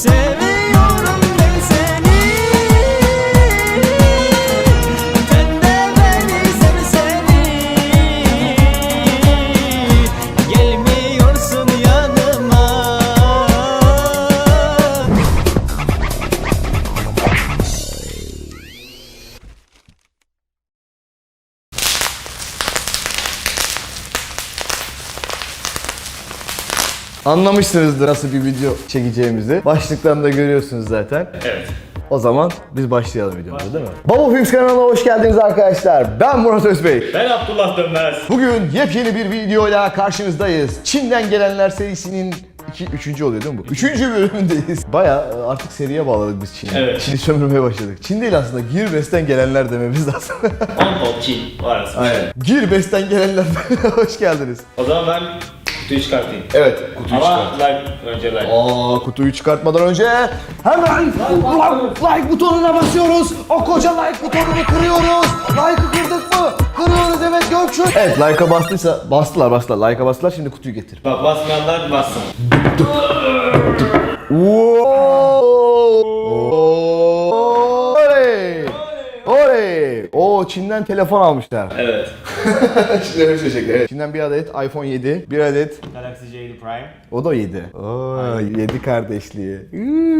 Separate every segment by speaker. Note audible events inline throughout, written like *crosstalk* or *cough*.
Speaker 1: Seviyorum
Speaker 2: Anlamışsınızdır nasıl bir video çekeceğimizi. Başlıktan da görüyorsunuz zaten.
Speaker 3: Evet.
Speaker 2: O zaman biz başlayalım videomuza değil mi? Baba Films kanalına hoş geldiniz arkadaşlar. Ben Murat Özbey.
Speaker 3: Ben Abdullah Dönmez.
Speaker 2: Bugün yepyeni bir videoyla karşınızdayız. Çin'den gelenler serisinin iki, üçüncü oluyor değil mi bu? Üçüncü bölümündeyiz. Baya artık seriye bağladık biz Çin'i.
Speaker 3: Evet.
Speaker 2: Çin'i sömürmeye başladık. Çin değil aslında, Girbest'ten gelenler dememiz lazım.
Speaker 3: Hong Kong, Çin arası.
Speaker 2: Aynen. Girbest'ten gelenler *laughs* hoş geldiniz.
Speaker 3: O zaman ben kutuyu çıkartayım.
Speaker 2: Evet, kutuyu
Speaker 3: Ama like, önce like.
Speaker 2: Aa kutuyu çıkartmadan önce hemen like, like butonuna basıyoruz. O koca like butonunu kırıyoruz. Like'ı kırdık mı? Kırıyoruz evet Gökçe. Evet like'a bastıysa bastılar bastılar. Like'a bastılar şimdi kutuyu getir.
Speaker 3: Bak basmayanlar bassın.
Speaker 2: Oley! Oo Çin'den telefon almışlar.
Speaker 3: Evet. *laughs*
Speaker 2: Çin'den öyle söyleyecekler. Evet. Çin'den bir adet iPhone 7, bir adet
Speaker 3: Galaxy J7 Prime.
Speaker 2: o da 7. Oo 7 kardeşliği.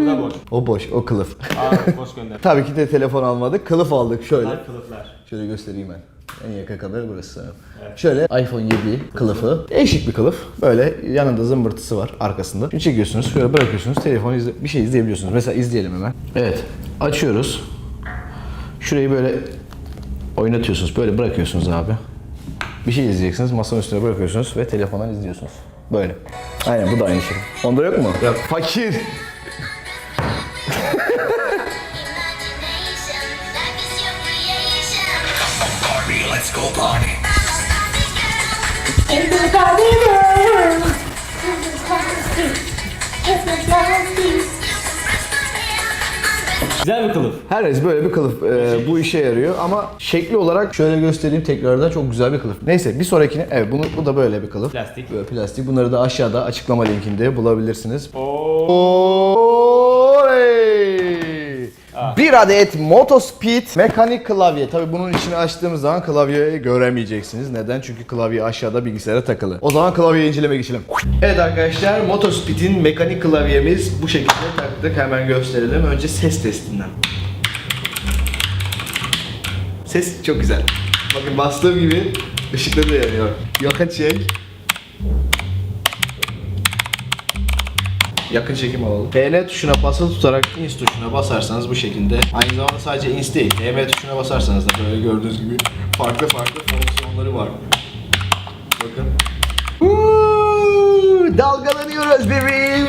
Speaker 3: Bu da boş.
Speaker 2: O boş, o kılıf.
Speaker 3: Aa boş gönder. *laughs*
Speaker 2: Tabii ki de telefon almadık. Kılıf aldık şöyle.
Speaker 3: Bunlar kılıflar.
Speaker 2: Şöyle göstereyim ben. En yakın kamera burası. Şöyle iPhone 7 kılıfı. Değişik bir kılıf. Böyle yanında zımbırtısı var arkasında. Şimdi çekiyorsunuz, şöyle bırakıyorsunuz. Telefonu izle bir şey izleyebiliyorsunuz. Mesela izleyelim hemen. Evet. Açıyoruz. Şurayı böyle oynatıyorsunuz. Böyle bırakıyorsunuz abi. Bir şey izleyeceksiniz. Masanın üstüne bırakıyorsunuz ve telefondan izliyorsunuz. Böyle. Aynen bu da aynı şey. Onda yok mu? Yok. Fakir.
Speaker 4: In the party world, in the party, in the party.
Speaker 3: Güzel bir kılıf.
Speaker 2: Her neyse böyle bir kılıf e, bu işe yarıyor ama şekli olarak şöyle göstereyim tekrardan çok güzel bir kılıf. Neyse bir sonrakine evet bunu bu da böyle bir kılıf.
Speaker 3: Plastik.
Speaker 2: Böyle plastik. Bunları da aşağıda açıklama linkinde bulabilirsiniz.
Speaker 3: Oo.
Speaker 2: Oley! Bir adet Motospeed mekanik klavye. Tabi bunun içini açtığımız zaman klavyeyi göremeyeceksiniz. Neden? Çünkü klavye aşağıda bilgisayara takılı. O zaman klavyeyi inceleme geçelim. Evet arkadaşlar Motospeed'in mekanik klavyemiz bu şekilde taktık. Hemen gösterelim. Önce ses testinden. Ses çok güzel. Bakın bastığım gibi ışıkları da yanıyor. Yakın çek. Yakın çekim alalım. PN tuşuna basılı tutarak ins tuşuna basarsanız bu şekilde. Aynı zamanda sadece ins değil. DM tuşuna basarsanız da böyle gördüğünüz gibi farklı farklı fonksiyonları var. Bakın. Uuu, dalgalanıyoruz bebeğim.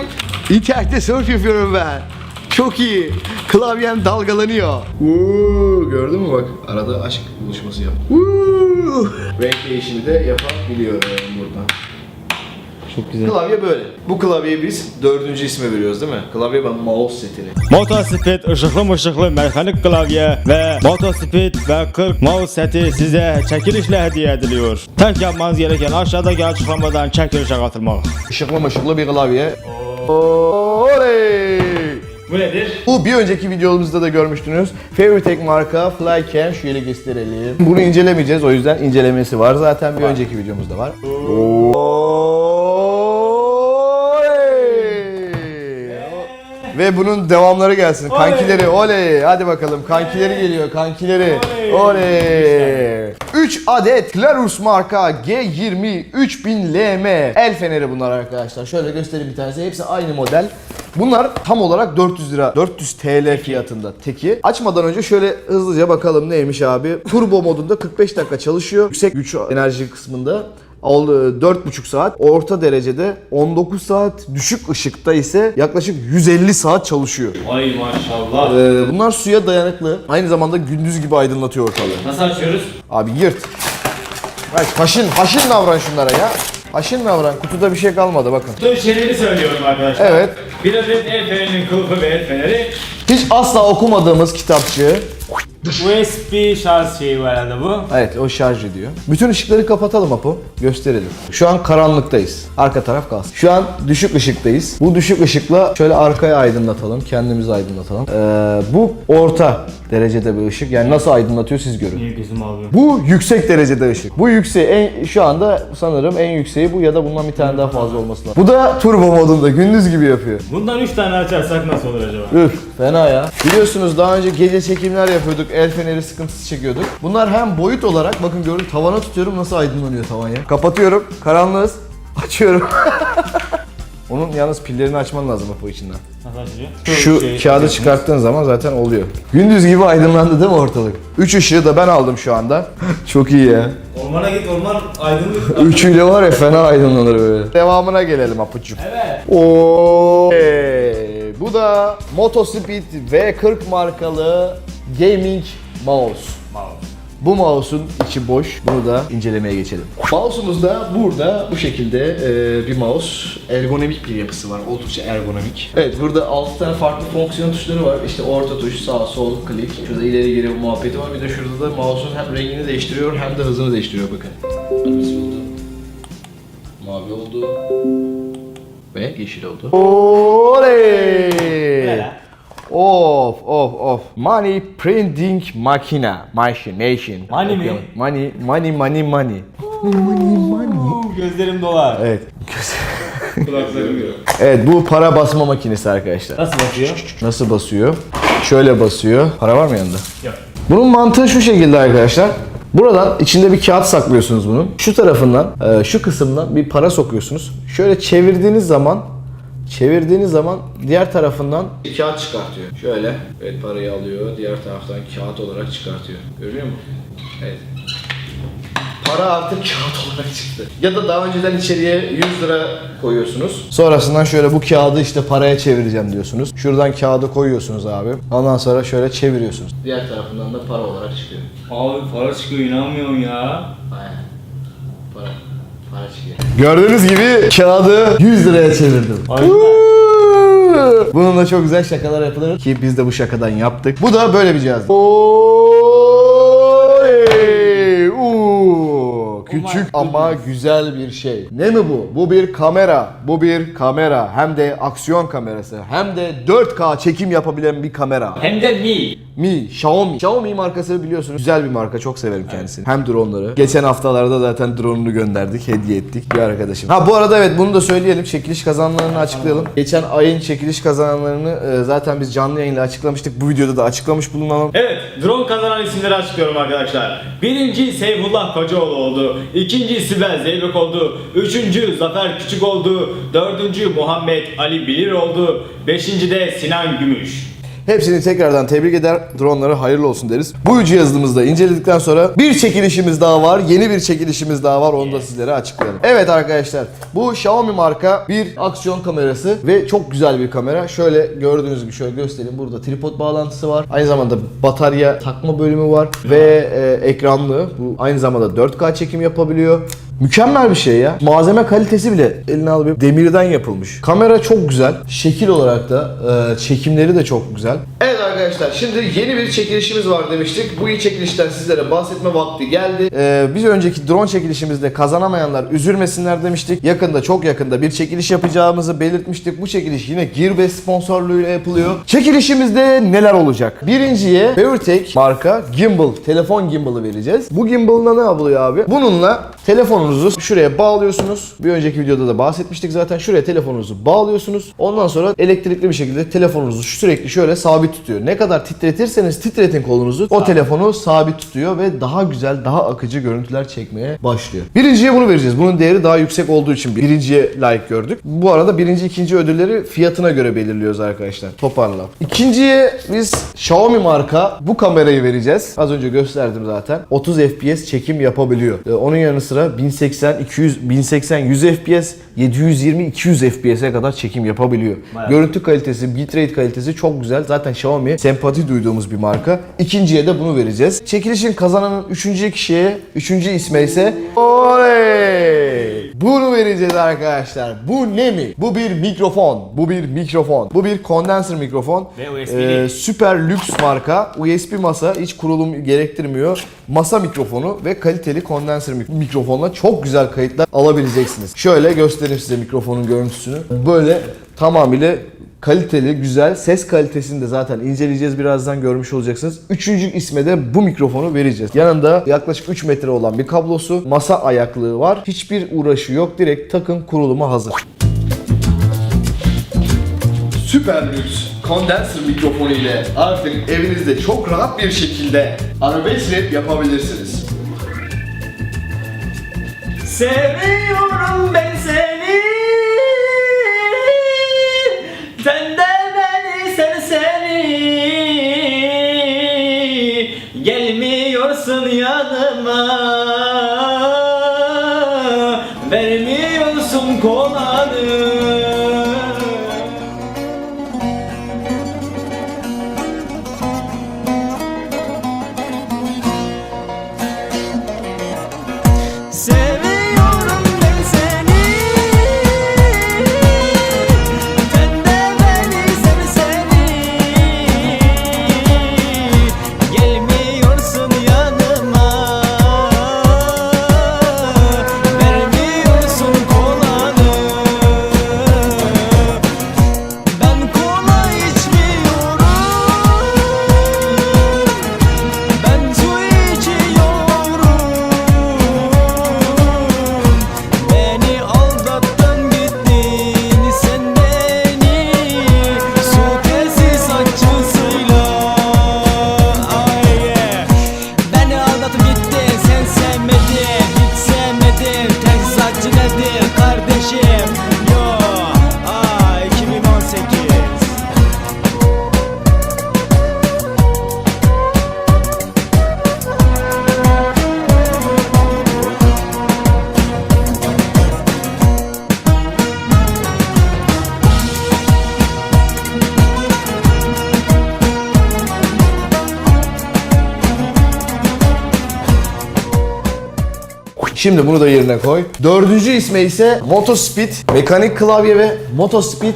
Speaker 2: İnternette surf yapıyorum ben. Çok iyi. Klavyem dalgalanıyor. Uuu, gördün mü bak? Arada aşk buluşması yap. Uuu. Renk değişimi de yapabiliyorum buradan.
Speaker 3: Çok güzel.
Speaker 2: Klavye böyle. Bu klavyeyi biz dördüncü isme veriyoruz değil mi? Klavye ben mouse setini.
Speaker 5: Motosiklet ışıklı mışıklı mekanik klavye ve motosiklet ve 40 mouse seti size çekilişle hediye ediliyor. Tek yapmanız gereken aşağıdaki açıklamadan çekilişe katılmak.
Speaker 2: Işıklı mışıklı bir klavye. Oley!
Speaker 3: Bu nedir?
Speaker 2: Bu bir önceki videomuzda da görmüştünüz. Favoritech marka Flycam. Şöyle gösterelim. Bunu incelemeyeceğiz. O yüzden incelemesi var zaten. Bir önceki videomuzda var. Oley! Ve bunun devamları gelsin. Kankileri oley. Hadi bakalım. Kankileri geliyor. Kankileri. Oley. 3 adet Clarus marka G20 3000 LM el feneri bunlar arkadaşlar. Şöyle göstereyim bir tanesi. Hepsi aynı model. Bunlar tam olarak 400 lira, 400 TL fiyatında teki. Açmadan önce şöyle hızlıca bakalım neymiş abi. Turbo modunda 45 dakika çalışıyor. Yüksek güç enerji kısmında 4,5 saat. Orta derecede 19 saat. Düşük ışıkta ise yaklaşık 150 saat çalışıyor.
Speaker 3: Ay maşallah.
Speaker 2: Ee, bunlar suya dayanıklı. Aynı zamanda gündüz gibi aydınlatıyor ortalığı.
Speaker 3: Nasıl açıyoruz?
Speaker 2: Abi yırt. Bak haşin, haşin davran şunlara ya. Haşin davran. Kutuda bir şey kalmadı bakın.
Speaker 3: Kutu içeriğini söylüyorum arkadaşlar.
Speaker 2: Evet.
Speaker 3: Bir adet el fenerinin kılıfı ve el feneri.
Speaker 2: Hiç asla okumadığımız kitapçı.
Speaker 5: USB şarj şeyi var herhalde bu.
Speaker 2: Evet o şarj ediyor. Bütün ışıkları kapatalım Apo. Gösterelim. Şu an karanlıktayız. Arka taraf kalsın. Şu an düşük ışıktayız. Bu düşük ışıkla şöyle arkaya aydınlatalım. Kendimizi aydınlatalım. Ee, bu orta derecede bir ışık. Yani nasıl aydınlatıyor siz görün.
Speaker 5: Niye gözüm alıyor?
Speaker 2: Bu yüksek derecede ışık. Bu yükseği en, şu anda sanırım en yükseği bu ya da bundan bir tane daha fazla olması lazım. Bu da turbo modunda gündüz gibi yapıyor.
Speaker 5: Bundan 3 tane açarsak nasıl olur acaba?
Speaker 2: Üf fena ya. Biliyorsunuz daha önce gece çekimler yapıyorduk. El feneri sıkıntısı çekiyorduk. Bunlar hem boyut olarak bakın gördüm tavana tutuyorum nasıl aydınlanıyor tavan ya. Kapatıyorum. Karanlığız. *laughs* Açıyorum. *laughs* Onun yalnız pillerini açman lazım bu içinden.
Speaker 5: Nasıl açılıyor?
Speaker 2: Şu
Speaker 5: şey-
Speaker 2: kağıdı çıkarttığın zaman zaten oluyor. Gündüz gibi aydınlandı değil mi ortalık? Üç ışığı da ben aldım şu anda. *laughs* Çok iyi ya.
Speaker 3: Ormana git orman aydınlık.
Speaker 2: Üçüyle var ya fena aydınlanır böyle. Devamına gelelim apucum.
Speaker 5: Evet.
Speaker 2: Oo. Ee, bu da Motospeed V40 markalı gaming mouse.
Speaker 5: Mouse.
Speaker 2: Bu mouse'un içi boş. Bunu da incelemeye geçelim. Mouse'umuz da burada bu şekilde e, bir mouse. Ergonomik bir yapısı var. Oldukça ergonomik. Evet burada 6 tane farklı fonksiyon tuşları var. İşte orta tuş, sağ, sol, klik. Şurada ileri geri muhabbeti var. Bir de şurada da mouse'un hem rengini değiştiriyor hem de hızını değiştiriyor bakın. Kırmızı oldu. Mavi oldu. Ve yeşil oldu. Oley!
Speaker 5: Ne?
Speaker 2: Of of of. Money printing makina. Machine, machine.
Speaker 5: Money mi?
Speaker 2: Money, money, money, money. Money, money.
Speaker 5: Gözlerim dolar.
Speaker 2: Evet. *laughs*
Speaker 3: Kulaklarım yok.
Speaker 2: Evet bu para basma makinesi arkadaşlar.
Speaker 5: Nasıl bakıyor?
Speaker 2: Nasıl basıyor? Şöyle basıyor. Para var mı yanında?
Speaker 5: Yok.
Speaker 2: Bunun mantığı şu şekilde arkadaşlar. Buradan içinde bir kağıt saklıyorsunuz bunun. Şu tarafından, e, şu kısımdan bir para sokuyorsunuz. Şöyle çevirdiğiniz zaman çevirdiğiniz zaman diğer tarafından bir kağıt çıkartıyor. Şöyle. Evet parayı alıyor. Diğer taraftan kağıt olarak çıkartıyor. Görüyor musun? Evet. Para artık *laughs* kağıt olarak çıktı. Ya da daha önceden içeriye 100 lira koyuyorsunuz. Sonrasından şöyle bu kağıdı işte paraya çevireceğim diyorsunuz. Şuradan kağıdı koyuyorsunuz abi. Ondan sonra şöyle çeviriyorsunuz. Diğer tarafından da para olarak çıkıyor.
Speaker 3: Abi para çıkıyor inanmıyorum ya.
Speaker 2: Aynen. Gördüğünüz gibi kağıdı 100 liraya çevirdim. Bununla çok güzel şakalar yapılır ki biz de bu şakadan yaptık. Bu da böyle bir cihaz. Uuu! Küçük ama güzel bir şey. Ne mi bu? Bu bir kamera. Bu bir kamera. Hem de aksiyon kamerası. Hem de 4K çekim yapabilen bir kamera.
Speaker 3: Hem de mi.
Speaker 2: Mi, Xiaomi. Xiaomi markası biliyorsunuz güzel bir marka. Çok severim kendisini. Hem dronları. Geçen haftalarda zaten drone'unu gönderdik, hediye ettik bir arkadaşım. Ha bu arada evet bunu da söyleyelim. Çekiliş kazananlarını açıklayalım. Geçen ayın çekiliş kazananlarını e, zaten biz canlı yayında açıklamıştık. Bu videoda da açıklamış bulunalım.
Speaker 5: Evet, drone kazanan isimleri açıklıyorum arkadaşlar. Birinci Seyfullah Kocaoğlu oldu. İkinci Sibel Zeybek oldu. Üçüncü Zafer Küçük oldu. Dördüncü Muhammed Ali Bilir oldu. Beşinci de Sinan Gümüş.
Speaker 2: Hepsini tekrardan tebrik eder. Dronları hayırlı olsun deriz. Bu cihazımızı da inceledikten sonra bir çekilişimiz daha var. Yeni bir çekilişimiz daha var. Onu da sizlere açıklayalım. Evet arkadaşlar. Bu Xiaomi marka bir aksiyon kamerası ve çok güzel bir kamera. Şöyle gördüğünüz gibi şöyle göstereyim. Burada tripod bağlantısı var. Aynı zamanda batarya takma bölümü var ve e, ekranlı. Bu aynı zamanda 4K çekim yapabiliyor. Mükemmel bir şey ya. Malzeme kalitesi bile eline al bir demirden yapılmış. Kamera çok güzel. Şekil olarak da e, çekimleri de çok güzel. Evet arkadaşlar şimdi yeni bir çekilişimiz var demiştik. Bu iyi çekilişten sizlere bahsetme vakti geldi. E, biz önceki drone çekilişimizde kazanamayanlar üzülmesinler demiştik. Yakında çok yakında bir çekiliş yapacağımızı belirtmiştik. Bu çekiliş yine Gearbest sponsorluğuyla yapılıyor. Çekilişimizde neler olacak? Birinciye PowerTech marka gimbal, telefon gimbalı vereceğiz. Bu gimbal'la ne yapılıyor abi? Bununla telefonunuzu şuraya bağlıyorsunuz. Bir önceki videoda da bahsetmiştik zaten. Şuraya telefonunuzu bağlıyorsunuz. Ondan sonra elektrikli bir şekilde telefonunuzu sürekli şöyle sabit tutuyor. Ne kadar titretirseniz titretin kolunuzu o telefonu sabit tutuyor ve daha güzel, daha akıcı görüntüler çekmeye başlıyor. Birinciye bunu vereceğiz. Bunun değeri daha yüksek olduğu için birinciye layık gördük. Bu arada birinci, ikinci ödülleri fiyatına göre belirliyoruz arkadaşlar. Toparla. İkinciye biz Xiaomi marka bu kamerayı vereceğiz. Az önce gösterdim zaten. 30 FPS çekim yapabiliyor. Ee, onun yanı sıra 1080, 200, 1080, 100 FPS, 720, 200 FPS'e kadar çekim yapabiliyor. Görüntü kalitesi, bitrate kalitesi çok güzel. Zaten Xiaomi sempati duyduğumuz bir marka. İkinciye de bunu vereceğiz. Çekilişin kazananın üçüncü kişiye, üçüncü isme ise Oley! Bunu vereceğiz arkadaşlar. Bu ne mi? Bu bir mikrofon. Bu bir mikrofon. Bu bir kondenser mikrofon.
Speaker 5: Ve USB'li.
Speaker 2: Ee, süper lüks marka. USB masa hiç kurulum gerektirmiyor. Masa mikrofonu ve kaliteli kondenser mik- mikrofonla çok güzel kayıtlar alabileceksiniz. Şöyle göstereyim size mikrofonun görüntüsünü. Böyle tamamıyla kaliteli, güzel. Ses kalitesini de zaten inceleyeceğiz birazdan görmüş olacaksınız. Üçüncü isme de bu mikrofonu vereceğiz. Yanında yaklaşık 3 metre olan bir kablosu, masa ayaklığı var. Hiçbir uğraşı yok. Direkt takın kuruluma hazır. Süper lüks kondenser mikrofonu ile artık evinizde çok rahat bir şekilde arabesk rap yapabilirsiniz.
Speaker 1: Seviyorum yanıma Vermiyorsun kolanı
Speaker 2: Şimdi bunu da yerine koy. Dördüncü isme ise Motospeed mekanik klavye ve Motospeed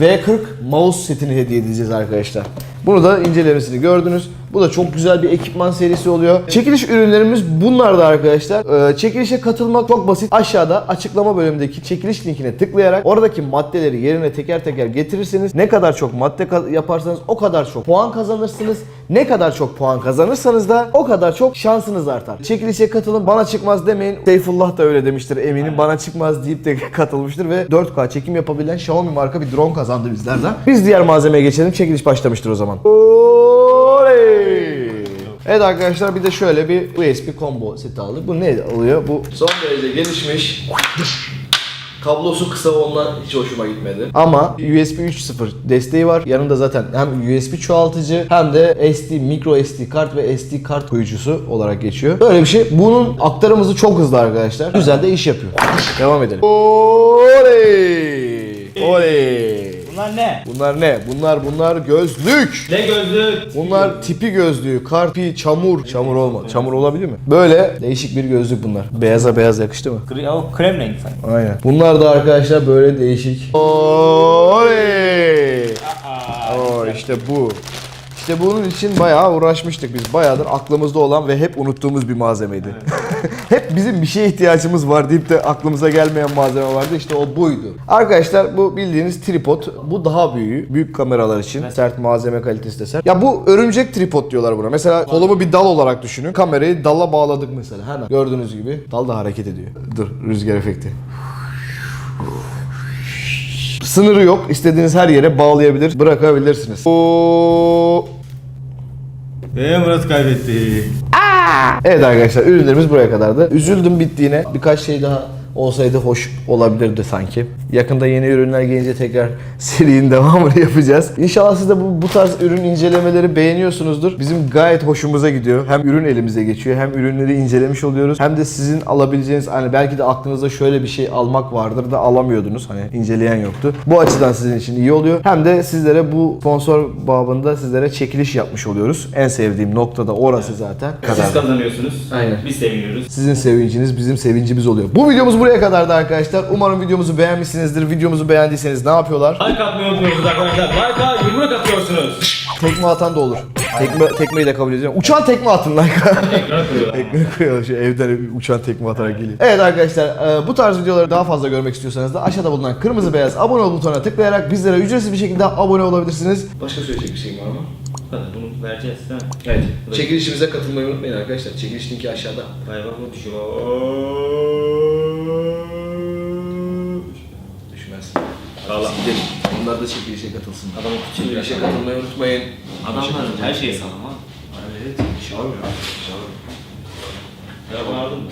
Speaker 2: V40 mouse setini hediye edeceğiz arkadaşlar. Bunu da incelemesini gördünüz. Bu da çok güzel bir ekipman serisi oluyor. Çekiliş ürünlerimiz bunlar da arkadaşlar. Ee, çekilişe katılmak çok basit. Aşağıda açıklama bölümündeki çekiliş linkine tıklayarak oradaki maddeleri yerine teker teker getirirseniz ne kadar çok madde yaparsanız o kadar çok puan kazanırsınız. Ne kadar çok puan kazanırsanız da o kadar çok şansınız artar. Çekilişe katılın bana çıkmaz demeyin. Seyfullah da öyle demiştir eminim. Bana çıkmaz deyip de *laughs* katılmıştır ve 4K çekim yapabilen Xiaomi marka bir drone kazandı bizlerden. Biz diğer malzemeye geçelim. Çekiliş başlamıştır o zaman. Oley! Evet arkadaşlar bir de şöyle bir USB combo seti aldık. Bu ne oluyor? Bu son derece gelişmiş. Kablosu kısa ondan hiç hoşuma gitmedi. Ama USB 3.0 desteği var. Yanında zaten hem USB çoğaltıcı hem de SD, micro SD kart ve SD kart koyucusu olarak geçiyor. Böyle bir şey. Bunun aktarımızı çok hızlı arkadaşlar. Güzel de iş yapıyor. Devam edelim. Oley! Oley!
Speaker 5: Bunlar ne?
Speaker 2: Bunlar ne? Bunlar bunlar gözlük.
Speaker 5: Ne gözlük?
Speaker 2: Bunlar tipi gözlüğü, karpi, çamur. Çamur olma. Çamur olabilir mi? Böyle değişik bir gözlük bunlar. Beyaza beyaz yakıştı mı?
Speaker 5: Kri- o krem rengi sanki.
Speaker 2: Aynen. Bunlar da arkadaşlar böyle değişik. Oley! Oo işte bu. İşte bunun için bayağı uğraşmıştık biz. Bayağıdır aklımızda olan ve hep unuttuğumuz bir malzemeydi. *laughs* hep bizim bir şeye ihtiyacımız var deyip de aklımıza gelmeyen malzeme vardı. İşte o buydu. Arkadaşlar bu bildiğiniz tripod. Bu daha büyüğü. Büyük kameralar için. Sert malzeme kalitesi de sert. Ya bu örümcek tripod diyorlar buna. Mesela kolumu bir dal olarak düşünün. Kamerayı dala bağladık mesela. Hemen. Gördüğünüz gibi dal da hareket ediyor. Dur rüzgar efekti. Sınırı yok. İstediğiniz her yere bağlayabilir, bırakabilirsiniz. Oo.
Speaker 5: Ve Murat kaybetti.
Speaker 2: Evet arkadaşlar ürünlerimiz buraya kadardı. Üzüldüm bittiğine. Birkaç şey daha olsaydı hoş olabilirdi sanki. Yakında yeni ürünler gelince tekrar *laughs* serinin devamını yapacağız. İnşallah siz de bu, bu tarz ürün incelemeleri beğeniyorsunuzdur. Bizim gayet hoşumuza gidiyor. Hem ürün elimize geçiyor hem ürünleri incelemiş oluyoruz. Hem de sizin alabileceğiniz hani belki de aklınızda şöyle bir şey almak vardır da alamıyordunuz. Hani inceleyen yoktu. Bu açıdan sizin için iyi oluyor. Hem de sizlere bu sponsor babında sizlere çekiliş yapmış oluyoruz. En sevdiğim nokta da orası zaten.
Speaker 3: Siz kazanıyorsunuz.
Speaker 2: Aynen.
Speaker 3: Biz seviniyoruz.
Speaker 2: Sizin sevinciniz bizim sevincimiz oluyor. Bu videomuz Videomuz buraya kadardı arkadaşlar. Umarım videomuzu beğenmişsinizdir. Videomuzu beğendiyseniz ne yapıyorlar?
Speaker 1: Like atmayı unutmuyorsunuz arkadaşlar. Like'a yumruk atıyorsunuz.
Speaker 2: Tekme atan da olur. Tekme, tekmeyi de kabul ediyorum. Uçan tekme atın like. *laughs* Ekmeği koyuyorlar şey evden uçan tekme atarak geliyor. Evet arkadaşlar e, bu tarz videoları daha fazla görmek istiyorsanız da aşağıda bulunan kırmızı beyaz abone ol butonuna tıklayarak bizlere ücretsiz bir şekilde abone olabilirsiniz. Başka söyleyecek bir şeyim var mı?
Speaker 1: Hadi bunu vereceğiz değil mi?
Speaker 2: Evet. Çekilişimize katılmayı unutmayın arkadaşlar. Çekiliş linki aşağıda.
Speaker 1: Galiba bu düşüyor. Valla.
Speaker 2: Gidelim. Onlar da çekilişe katılsın.
Speaker 1: Adamın küçüğü
Speaker 2: Çekilişe
Speaker 1: yakaladı.
Speaker 2: katılmayı unutmayın.
Speaker 6: Adamlar her şeyi sağlam ha.
Speaker 2: Evet. Şahır. Şahır.
Speaker 1: Ya bunu aldın mı?